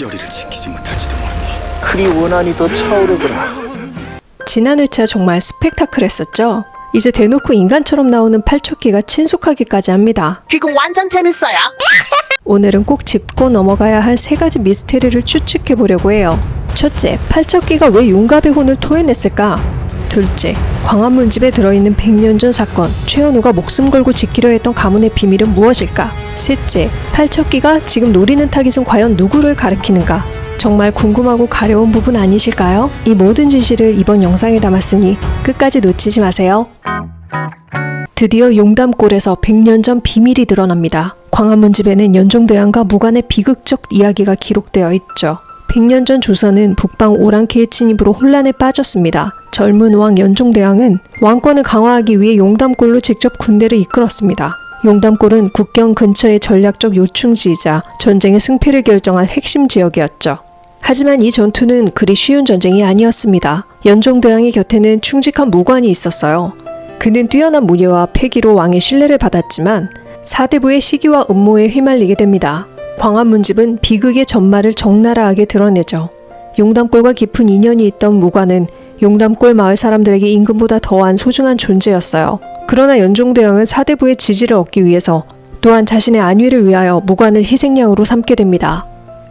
열의를 지키지 못할지도 모른다. 그리 원한이 더 차오르구나. 지난 회차 정말 스펙타클했었죠? 이제 대놓고 인간처럼 나오는 팔척기가 친숙하기까지 합니다. 지금 완전 재밌어요. 오늘은 꼭 짚고 넘어가야 할 세 가지 미스테리를 추측해 보려고 해요. 첫째, 팔척기가 왜 윤갑의 혼을 토해냈을까? 둘째, 광화문 집에 들어있는 100년 전 사건, 최현우가 목숨 걸고 지키려 했던 가문의 비밀은 무엇일까? 셋째, 팔척기가 지금 노리는 타깃은 과연 누구를 가리키는가? 정말 궁금하고 가려운 부분 아니실까요? 이 모든 진실을 이번 영상에 담았으니 끝까지 놓치지 마세요. 드디어 용담골에서 100년 전 비밀이 드러납니다. 광화문 집에는 연종대왕과 무관의 비극적 이야기가 기록되어 있죠. 100년 전 조선은 북방 오랑캐의 침입으로 혼란에 빠졌습니다. 젊은 왕 연종대왕은 왕권을 강화하기 위해 용담골로 직접 군대를 이끌었습니다. 용담골은 국경 근처의 전략적 요충지이자 전쟁의 승패를 결정할 핵심 지역이었죠. 하지만 이 전투는 그리 쉬운 전쟁이 아니었습니다. 연종대왕의 곁에는 충직한 무관이 있었어요. 그는 뛰어난 문예와 패기로 왕의 신뢰를 받았지만 사대부의 시기와 음모에 휘말리게 됩니다. 광화문집은 비극의 전말을 적나라하게 드러내죠. 용담골과 깊은 인연이 있던 무관은 용담골 마을 사람들에게 임금보다 더한 소중한 존재였어요. 그러나 연종대왕은 사대부의 지지를 얻기 위해서 또한 자신의 안위를 위하여 무관을 희생양으로 삼게 됩니다.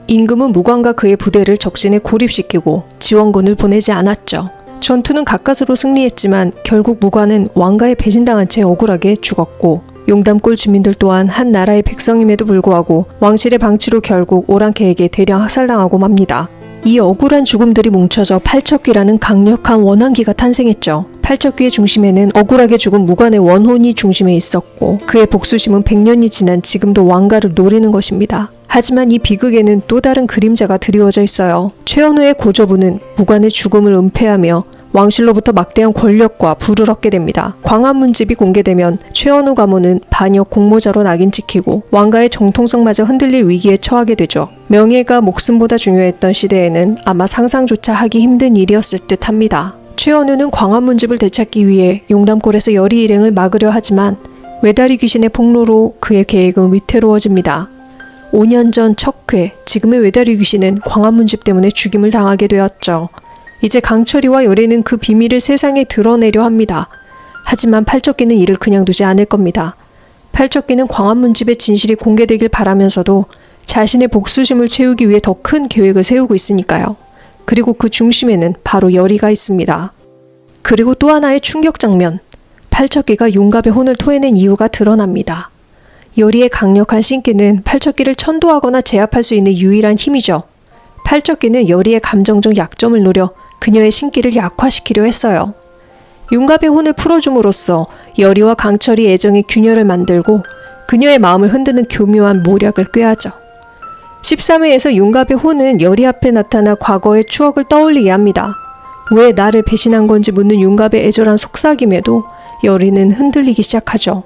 임금은 무관과 그의 부대를 적진에 고립시키고 지원군을 보내지 않았죠. 전투는 가까스로 승리했지만 결국 무관은 왕가에 배신당한 채 억울하게 죽었고 용담골 주민들 또한 한 나라의 백성임에도 불구하고 왕실의 방치로 결국 오랑캐에게 대량 학살당하고 맙니다. 이 억울한 죽음들이 뭉쳐져 팔척귀라는 강력한 원한기가 탄생했죠. 팔척귀의 중심에는 억울하게 죽은 무관의 원혼이 중심에 있었고 그의 복수심은 100년이 지난 지금도 왕가를 노리는 것입니다. 하지만 이 비극에는 또 다른 그림자가 드리워져 있어요. 최현우의 고조부는 무관의 죽음을 은폐하며 왕실로부터 막대한 권력과 부를 얻게 됩니다. 광화문집이 공개되면 최현우 가문은 반역 공모자로 낙인 찍히고 왕가의 정통성마저 흔들릴 위기에 처하게 되죠. 명예가 목숨보다 중요했던 시대에는 아마 상상조차 하기 힘든 일이었을 듯 합니다. 최현우는 광화문집을 되찾기 위해 용담골에서 열의 일행을 막으려 하지만 외다리 귀신의 폭로로 그의 계획은 위태로워집니다. 5년 전 척회, 지금의 외다리 귀신은 광화문집 때문에 죽임을 당하게 되었죠. 이제 강철이와 열애는 그 비밀을 세상에 드러내려 합니다. 하지만 팔척기는 이를 그냥 두지 않을 겁니다. 팔척기는 광화문 집의 진실이 공개되길 바라면서도 자신의 복수심을 채우기 위해 더 큰 계획을 세우고 있으니까요. 그리고 그 중심에는 바로 열이가 있습니다. 그리고 또 하나의 충격 장면. 팔척기가 윤갑의 혼을 토해낸 이유가 드러납니다. 열이의 강력한 신기는 팔척기를 천도하거나 제압할 수 있는 유일한 힘이죠. 팔척기는 열이의 감정적 약점을 노려 그녀의 신기를 약화시키려 했어요. 윤갑의 혼을 풀어줌으로써 열이와 강철이 애정의 균열을 만들고 그녀의 마음을 흔드는 교묘한 모략을 꾀하죠. 13회에서 윤갑의 혼은 열이 앞에 나타나 과거의 추억을 떠올리게 합니다. 왜 나를 배신한 건지 묻는 윤갑의 애절한 속삭임에도 열이는 흔들리기 시작하죠.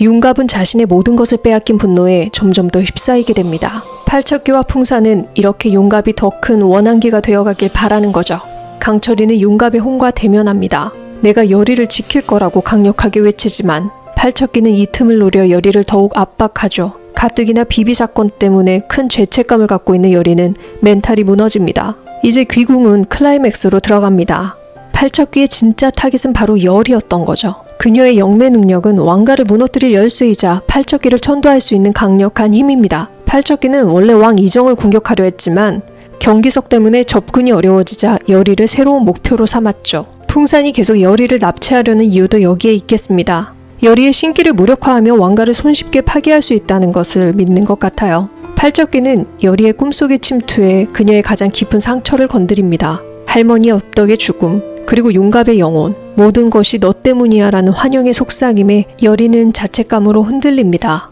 윤갑은 자신의 모든 것을 빼앗긴 분노에 점점 더 휩싸이게 됩니다. 팔척기와 풍사는 이렇게 윤갑이 더 큰 원한기가 되어가길 바라는 거죠. 강철이는 윤갑의 혼과 대면합니다. 내가 열이를 지킬 거라고 강력하게 외치지만 팔척기는 이 틈을 노려 열이를 더욱 압박하죠. 가뜩이나 비비 사건 때문에 큰 죄책감을 갖고 있는 열이는 멘탈이 무너집니다. 이제 귀궁은 클라이맥스로 들어갑니다. 팔척기의 진짜 타깃은 바로 열이었던 거죠. 그녀의 영매 능력은 왕가를 무너뜨릴 열쇠이자 팔척기를 천도할 수 있는 강력한 힘입니다. 팔척기는 원래 왕 이정을 공격하려 했지만 경기석 때문에 접근이 어려워지자 열이를 새로운 목표로 삼았죠. 풍산이 계속 열이를 납치하려는 이유도 여기에 있겠습니다. 열이의 신기를 무력화하며 왕가를 손쉽게 파괴할 수 있다는 것을 믿는 것 같아요. 팔적기는 열이의 꿈속의 침투에 그녀의 가장 깊은 상처를 건드립니다. 할머니 엽덕의 죽음, 그리고 윤갑의 영혼, 모든 것이 너 때문이야 라는 환영의 속삭임에 열이는 자책감으로 흔들립니다.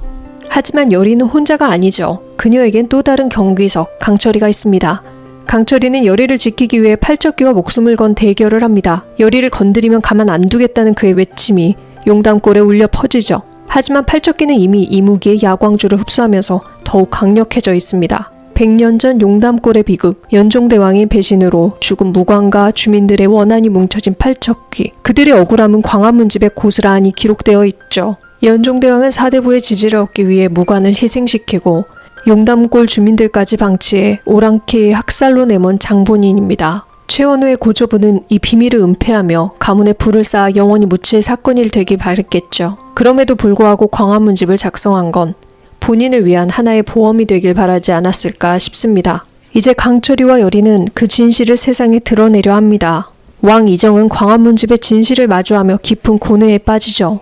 하지만 열이는 혼자가 아니죠. 그녀에겐 또 다른 경귀석, 강철이가 있습니다. 강철이는 열이를 지키기 위해 팔적기와 목숨을 건 대결을 합니다. 열이를 건드리면 가만 안 두겠다는 그의 외침이 용담골에 울려 퍼지죠. 하지만 팔적기는 이미 이무기의 야광주를 흡수하면서 더욱 강력해져 있습니다. 100년 전 용담골의 비극, 연종대왕의 배신으로 죽은 무관과 주민들의 원한이 뭉쳐진 팔척귀. 그들의 억울함은 광화문 집에 고스란히 기록되어 있죠. 연종대왕은 사대부의 지지를 얻기 위해 무관을 희생시키고 용담골 주민들까지 방치해 오랑캐의 학살로 내몬 장본인입니다. 최원우의 고조부는 이 비밀을 은폐하며 가문에 불을 쌓아 영원히 묻힐 사건일 되길 바랬겠죠. 그럼에도 불구하고 광화문집을 작성한 건 본인을 위한 하나의 보험이 되길 바라지 않았을까 싶습니다. 이제 강철이와 여리는 그 진실을 세상에 드러내려 합니다. 왕 이정은 광화문집의 진실을 마주하며 깊은 고뇌에 빠지죠.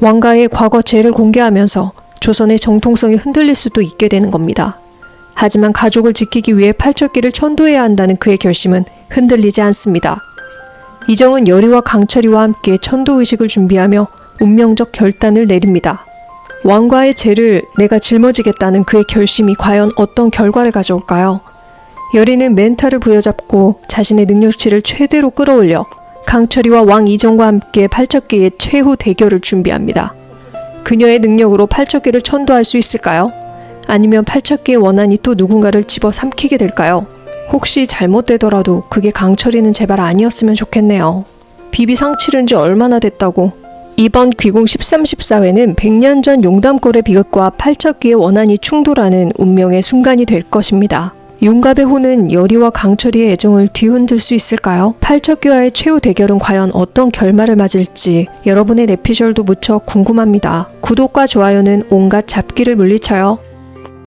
왕가의 과거 죄를 공개하면서 조선의 정통성이 흔들릴 수도 있게 되는 겁니다. 하지만 가족을 지키기 위해 팔척기를 천도해야 한다는 그의 결심은 흔들리지 않습니다. 이정은 여리와 강철이와 함께 천도 의식을 준비하며 운명적 결단을 내립니다. 왕과의 죄를 내가 짊어지겠다는 그의 결심이 과연 어떤 결과를 가져올까요? 여리는 멘탈을 부여잡고 자신의 능력치를 최대로 끌어올려 강철이와 왕 이정과 함께 팔척기의 최후 대결을 준비합니다. 그녀의 능력으로 팔척기를 천도할 수 있을까요? 아니면 팔척기의 원한이 또 누군가를 집어 삼키게 될까요? 혹시 잘못되더라도 그게 강철이는 제발 아니었으면 좋겠네요. 비비 상 치른 지 얼마나 됐다고. 이번 귀공 13, 14회는 100년 전 용담골의 비극과 팔척기의 원한이 충돌하는 운명의 순간이 될 것입니다. 윤갑의 호는 여리와 강철이의 애정을 뒤흔들 수 있을까요? 팔척기와의 최후 대결은 과연 어떤 결말을 맞을지 여러분의 내피셜도 무척 궁금합니다. 구독과 좋아요는 온갖 잡기를 물리쳐요.